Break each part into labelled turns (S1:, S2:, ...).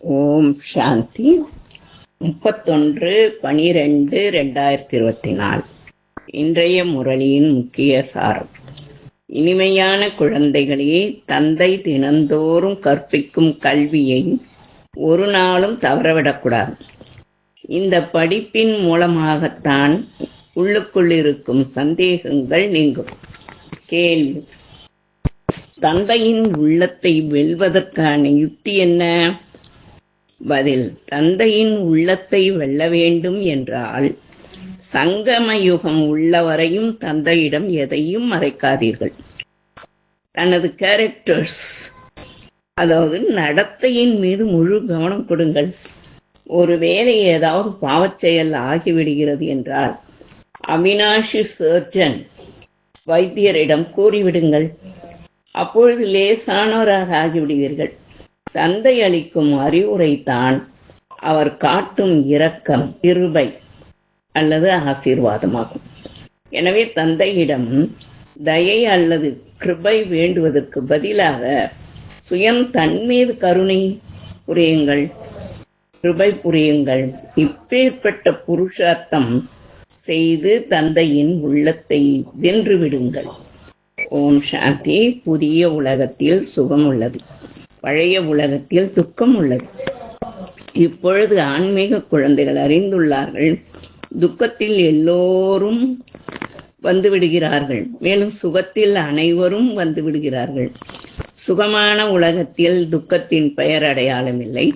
S1: ஓம் சாந்தி. முப்பத்தொன்று பனிரெண்டு ரெண்டாயிரத்தி இருபத்தி நாலு இன்றைய முரளியின் முக்கிய சாரம். இனிமையான குழந்தைகளே தந்தை தினந்தோறும் கற்பிக்கும் கல்வியை ஒரு நாளும் தவறவிடக்கூடாது. இந்த படிப்பின் மூலமாகத்தான் உள்ளுக்குள் இருக்கும் சந்தேகங்கள் நீங்கும். கேள்வி. தந்தையின் உள்ளத்தை வெல்வதற்கான யுக்தி என்ன? பதில் தந்தையின் உள்ளத்தை வெல்ல வேண்டும் என்றால் சங்கம யுகம் உள்ளவரையும் தந்தையிடம் எதையும் மறைக்காதீர்கள். தனது கேரக்டர்ஸ் அதாவது நடத்தையின் மீது முழு கவனம் கொடுங்கள். ஒருவேளை ஏதாவது பாவச் செயல் ஆகிவிடுகிறது என்றால் அவினாஷி சர்ஜன் வைத்தியரிடம் கூறிவிடுங்கள். அப்பொழுது லேசானோராக ஆகிவிடுவீர்கள். தந்தை அளிக்கும் அறிவுரை தான் அவர் காட்டும் இரக்கம் இருபை அல்லது ஆசீர்வாதமாகும். எனவே தந்தையிடம் தயை அல்லது கிருபை வேண்டுவதற்கு பதிலாக சுயம் தன்மீது கருணை புரியுங்கள் கிருபை புரியுங்கள். இப்பேற்பட்ட புருஷார்த்தம் செய்து தந்தையின் உள்ளத்தை வென்று விடுங்கள் ஓம் சாந்தி. புதிய உலகத்தில் சுகம் உள்ளது பழைய உலகத்தில் துக்கம் உள்ளது. இப்பொழுது ஆன்மீக குழந்தைகள் அறிந்துள்ளார்கள். துக்கத்தில் எல்லோரும் வந்து விடுகிறார்கள் மேலும் சுகத்தில் அனைவரும் வந்து விடுகிறார்கள் சுகமான உலகத்தில் துக்கத்தின் பெயர் அடையாளம் இல்லை.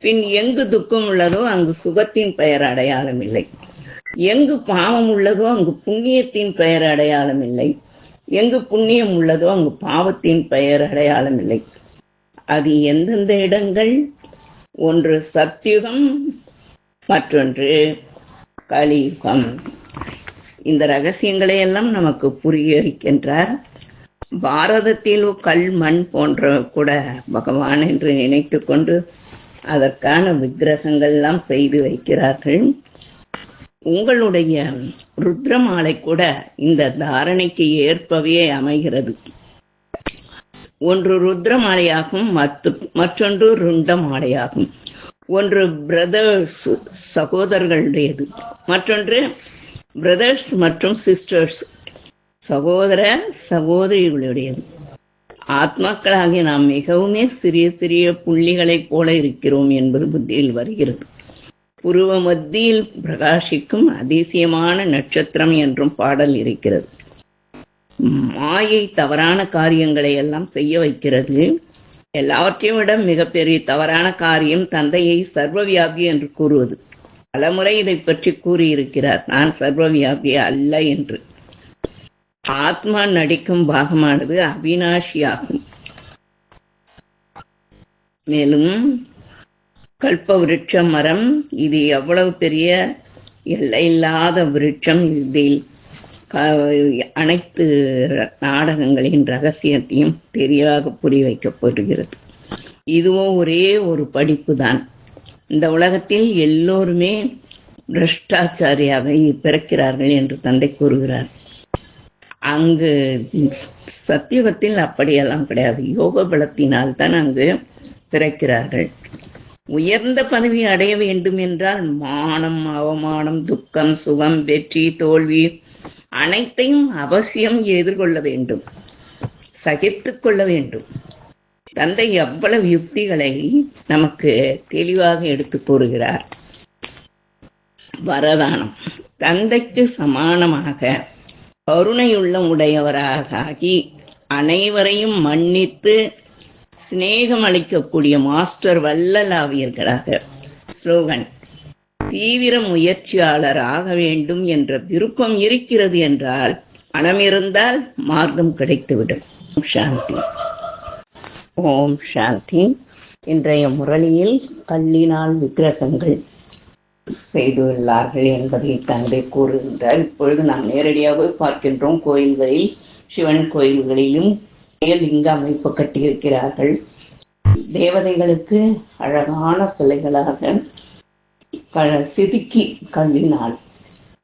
S1: பின் எங்கு துக்கம் உள்ளதோ அங்கு சுகத்தின் பெயர் அடையாளம் இல்லை. எங்கு பாவம் உள்ளதோ அங்கு புண்ணியத்தின் பெயர் அடையாளம் இல்லை. எங்கு புண்ணியம் உள்ளதோ அங்கு பாவத்தின் பெயர் அடையாளம் இல்லை. அது எந்தெந்த இடங்கள்? ஒன்று சத்யுகம் மற்றொன்று கலியுகம். இந்த ரகசியங்களை எல்லாம் நமக்கு புரிய வைக்கின்றார். பாரதத்தில் கல் மண் போன்ற கூட பகவான் என்று நினைத்து கொண்டு அதற்கான விக்கிரகங்கள்லாம் செய்து வைக்கிறார்கள். உங்களுடைய ருத்ரமாலை கூட இந்த தாரணைக்கு ஏற்பவே அமைகிறது. ஒன்று ருத்ர ருத்ரமாலையாகும் மற்றொன்று ருண்ட மாலையாகும். ஒன்று பிரதர்ஸ் சகோதரர்களுடையது. மற்றொன்று பிரதர்ஸ் மற்றும் சிஸ்டர்ஸ் சகோதர சகோதரிகளுடையது. ஆத்மாக்களாகிய நாம் மிகவுமே சிறிய சிறிய புள்ளிகளைப் போல இருக்கிறோம் என்பது புத்தியில் வருகிறது. புருவ மத்தியில் பிரகாசிக்கும் அதிசயமான நட்சத்திரம் என்றும் பாடல் இருக்கிறது. மாயை தவறான காரியங்களை எல்லாம் செய்ய வைக்கிறது. எல்லாவற்றையும் விட மிகப்பெரிய தவறான காரியம் தந்தையை சர்வவியாபி என்று கூறுவது. பலமுறை இதை பற்றி கூறியிருக்கிறார். நான் சர்வவியாபி அல்ல என்று. ஆத்மா நடிக்கும் பாகமானது அவினாஷியாகும். மேலும் கல்ப விருட்ச மரம் இது எவ்வளவு பெரிய எல்லையில்லாத விருட்சம் இதில். அனைத்து நாடகங்களின் ரகசியத்தையும் தெரியாக புரி வைக்கப்படுகிறது இதுவும் ஒரே ஒரு படிப்பு தான் இந்த உலகத்தில் எல்லோருமே பிரஷ்டாச்சாரியாக பிறக்கிறார்கள் என்று தந்தை கூறுகிறார். அங்கு சத்தியுகத்தில் அப்படியெல்லாம் கிடையாது. யோக பலத்தினால் தான் அங்கு பிறக்கிறார்கள். உயர்ந்த பதவி அடைய வேண்டும் என்றால் மானம் அவமானம் துக்கம் சுகம் வெற்றி தோல்வி அனைத்தையும் அவசியம் எதிர்கொள்ள வேண்டும். சகித்துக் கொள்ள வேண்டும். தந்தை எவ்வளவு யுக்திகளை நமக்கு தெளிவாக எடுத்து கூறுகிறார். வரதானம். தந்தைக்கு சமானமாக கருணையுள்ள உடையவராக ஆகி அனைவரையும் மன்னித்து சிநேகம் அளிக்கக்கூடிய மாஸ்டர் வல்லலாவியர்களாக ஸ்லோகன். தீவிர முயற்சியாளர் ஆக வேண்டும் என்ற விருப்பம் இருக்கிறது என்றால் பணம் இருந்தால் மார்க்கம் கிடைத்துவிடும். சாந்தி. ஓம் சாந்தி. இன்றைய முரளியில் கல்லினால் விக்கிரகங்கள் செய்துள்ளார்கள் என்பதை தந்தை கூறுகின்றார். இப்பொழுது நாம் நேரடியாக பார்க்கின்றோம். கோயில்களில் சிவன் கோயில்களிலும் லிங்க அமைப்பு கட்டியிருக்கிறார்கள்? தேவதைகளுக்கு அழகான சிலைகளாக செதுக்கி கல்லினால்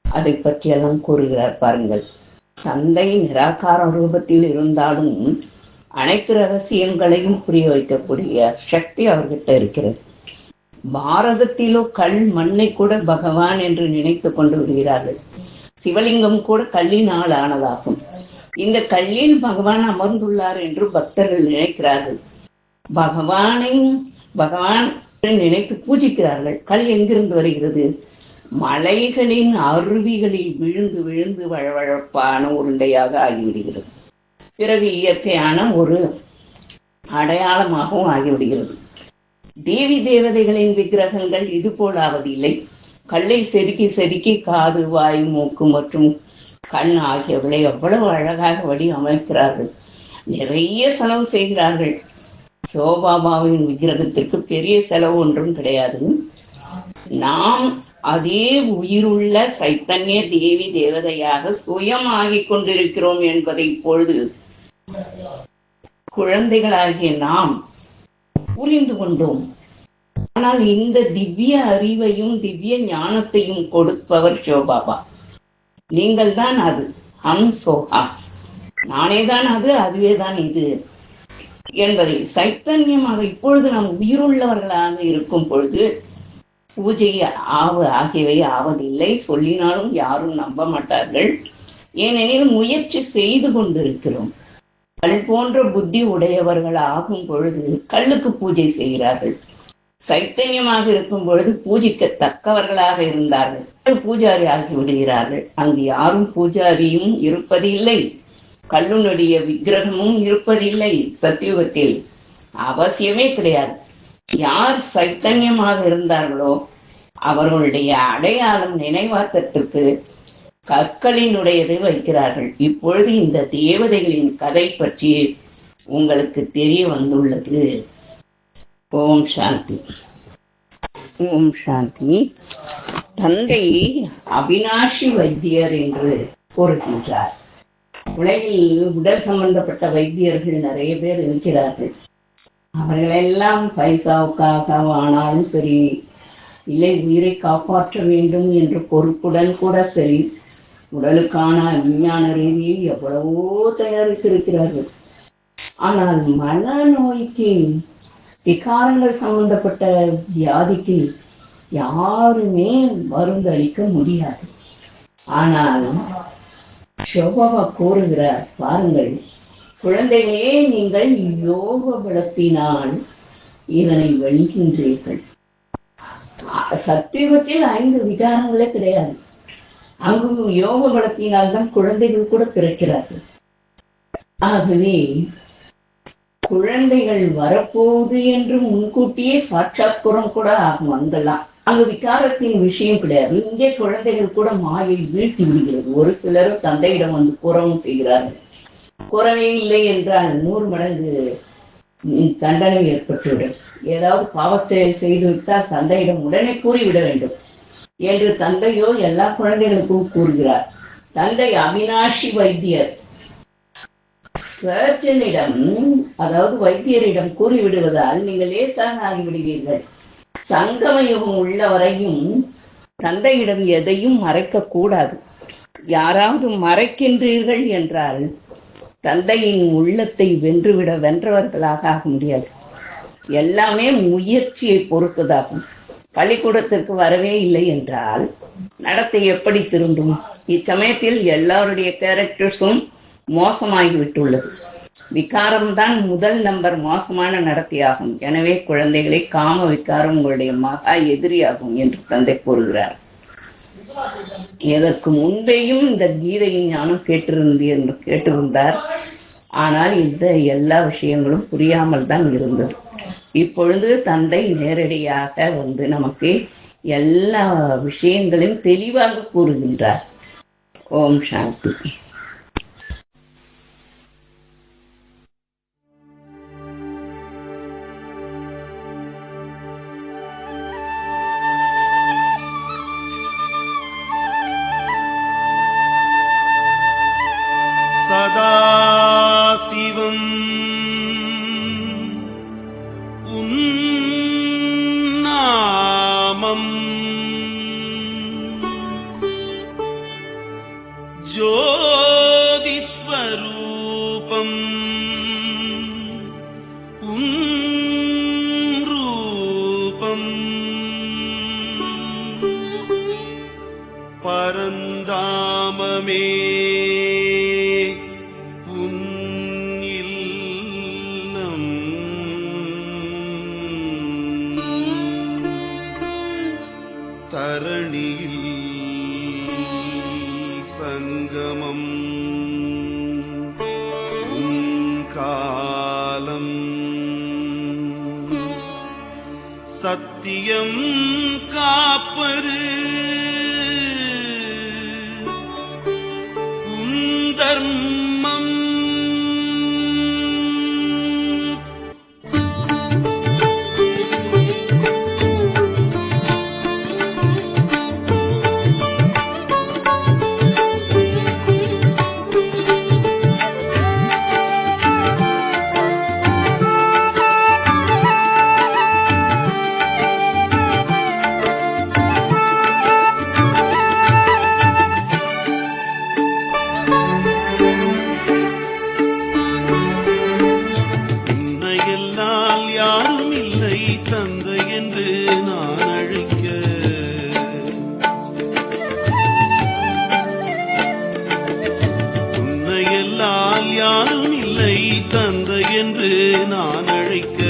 S1: அதை பற்றியெல்லாம் கூறுகிறார் பாருங்கள். தந்தை நிராகார ரூபத்தில் இருந்தாலும் அனைத்து ரகசியங்களையும் புரிய வைக்கக்கூடிய சக்தி அவர்கிட்ட இருக்கிறது. பாரதத்திலோ கல் மண்ணை கூட பகவான் என்று நினைத்து கொண்டு விடுகிறார்கள். சிவலிங்கம் கூட கல்லினால் ஆனதாகும். இந்த கல்லில் பகவான் அமர்ந்துள்ளார் என்று பக்தர்கள் நினைக்கிறார்கள். பகவானை பகவான் நினைத்து பூஜிக்கிறார்கள். கல் எங்கிருந்து வருகிறது? மலைகளின் அருவிகளில் விழுந்து விழுந்து வழவழப்பான உருண்டையாக ஆகிவிடுகிறது. பிறகு இயற்கையான ஒரு அடையாளமாகவும் ஆகிவிடுகிறது. தேவி தேவதைகளின் விக்கிரகங்கள் இது போலாவதில்லை கல்லை செதுக்கி செதுக்கி காது வாய் மூக்கு மற்றும் கண் ஆகியவளை எவ்வளவு அழகாக வடிவமைக்கிறார்கள். நிறைய செலவு செய்கிறார்கள். சோபாபாவின் விக்கிரகத்திற்கு பெரிய செலவு ஒன்றும் கிடையாது. நாம் அதே உயிருள்ள சைத்தன்ய தேவி தேவதையாக சுயம் ஆகிக் கொண்டிருக்கிறோம் என்பதை இப்பொழுது குழந்தைகளாகிய நாம் புரிந்து கொண்டோம். ஆனால் இந்த திவ்ய அறிவையும் திவ்ய ஞானத்தையும் கொடுப்பவர் சிவபாபா நீங்கள் தான் அது. ஹம் சோஹா நானே தான் அது அதுவே தான் இது. என்பதை சைத்தன்யமாக இப்பொழுது நாம் உயிருள்ளவர்களாக இருக்கும் பொழுது பூஜை ஆவ ஆகியவை ஆவதில்லை. சொல்லினாலும் யாரும் நம்ப மாட்டார்கள். ஏனெனில் முயற்சி செய்து கொண்டிருக்கிறோம். கல் போன்ற புத்தி உடையவர்கள் ஆகும் பொழுது கல்லுக்கு பூஜை செய்கிறார்கள். சைத்தன்யமாக இருக்கும் பொழுது பூஜிக்க தக்கவர்களாக இருந்தார்கள் பூஜாரி ஆகி விடுகிறார்கள் அங்கு யாரும் பூஜாரியும் இருப்பதில்லை. கல்லுனுடைய விக்கிரகமும் இருப்பதில்லை சத்தியுகத்தில். அவசியமே கிடையாது. யார் சைத்தன்யமாக இருந்தார்களோ அவர்களுடைய அடையாளம் நினைவாக்கத்திற்கு கற்களினுடையது வைக்கிறார்கள். இப்பொழுது இந்த தேவதைகளின் கதை பற்றி உங்களுக்கு தெரிய வந்துள்ளது. ஓம் சாந்தி. ஓம் சாந்தி. தந்தை அவினாஷி வைத்தியர் என்று கூறுகின்றார் உலகில் உடல் சம்பந்தப்பட்ட வைத்தியர்கள் நிறைய பேர் இருக்கிறார்கள். அவர்களெல்லாம் பைசாவுக்காக ஆனாலும் சரி இல்லை உயிரை காப்பாற்ற வேண்டும் என்ற பொறுப்புடன் கூட சரி உடலுக்கான விஞ்ஞான ரீதியில் எவ்வளவோ தயாரித்திருக்கிறார்கள். ஆனால் மனநோய்க்கு விகாரங்கள் சம்பந்தப்பட்ட வியாதிக்கு யாருமே மருந்து அளிக்க முடியாது. ஆனால் ஷோபாபா கூறுகிறார் பாருங்கள். குழந்தைகளே நீங்கள் யோக பலத்தினால் இதனை வெல்கின்றீர்கள் சத்தியுகத்தில் ஐந்து விகாரங்களே கிடையாது. அங்கு யோக பலத்தினால் தான் குழந்தைகள் கூட பிறக்கிறார்கள். ஆகவே குழந்தைகள் வரப்போகுது என்று முன்கூட்டியே சாட்சாத்குரம் கூட ஆகும் அங்கெல்லாம். அங்கு விகாரத்தின் விஷயம் கிடையாது. இங்கே குழந்தைகள் கூட மாயை வீழ்த்தி விடுகிறது. ஒரு சிலரும் தந்தையிடம் வந்து கூறவும் செய்கிறார்கள். கூறவே இல்லை என்றால் நூறு மடங்கு தண்டனை ஏற்பட்டுவிடும். ஏதாவது பாவத்தை செய்து விட்டால் தந்தையிடம் உடனே கூறிவிட வேண்டும் என்று தந்தையோ எல்லா குழந்தைகளுக்கும் கூறுகிறார். தந்தை அவினாஷி வைத்தியர். சர்ஜனிடம் அதாவது வைத்தியரிடம் கூறிவிடுவதால் நீங்கள் லேசாக ஆகிவிடுவீர்கள் சங்கம உள்ள வரையும் தந்தையிடம் எதையும் மறைக்க கூடாது. யாராவது மறைக்கின்றீர்கள் என்றால் தந்தையின் உள்ளத்தை வென்றுவிட வென்றவர்களாக ஆக முடியாது. எல்லாமே முயற்சியை பொறுத்ததாகும். பள்ளிக்கூடத்திற்கு வரவே இல்லை என்றால் நடத்தை எப்படி திரும்பும்? இச்சமயத்தில் எல்லாருடைய கேரக்டர்ஸும் மோசமாகிவிட்டுள்ளது. விகாரம்தான் முதல் நம்பர் மோசமான நடத்தையாகும். எனவே குழந்தைகளை காம விகாரம் உங்களுடைய மகா எதிரியாகும் என்று தந்தை கூறுகிறார். இதற்கு முன்பேயும் இந்த கீதையின் ஞானம் கேட்டிருந்து என்று கேட்டிருந்தார். ஆனால் இந்த எல்லா விஷயங்களும் புரியாமல் தான் இருந்தது. இப்பொழுது தந்தை நேரடியாக வந்து நமக்கு எல்லா விஷயங்களையும் தெளிவாக கூறுகின்றார். ஓம் சாந்தி.
S2: சத்தியம் காப்பரு. தந்தை என்று நான் அழைக்க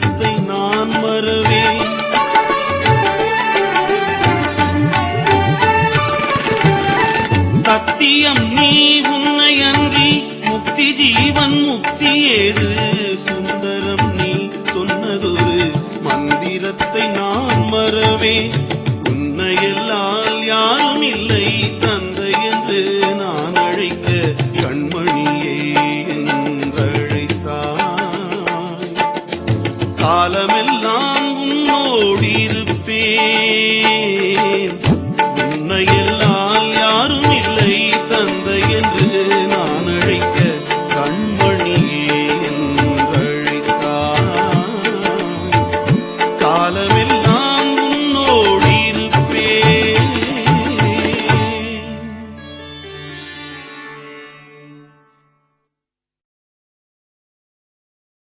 S2: மந்திரத்தை நான் காலமெல்லாம் உன்னோடி இருப்பேன்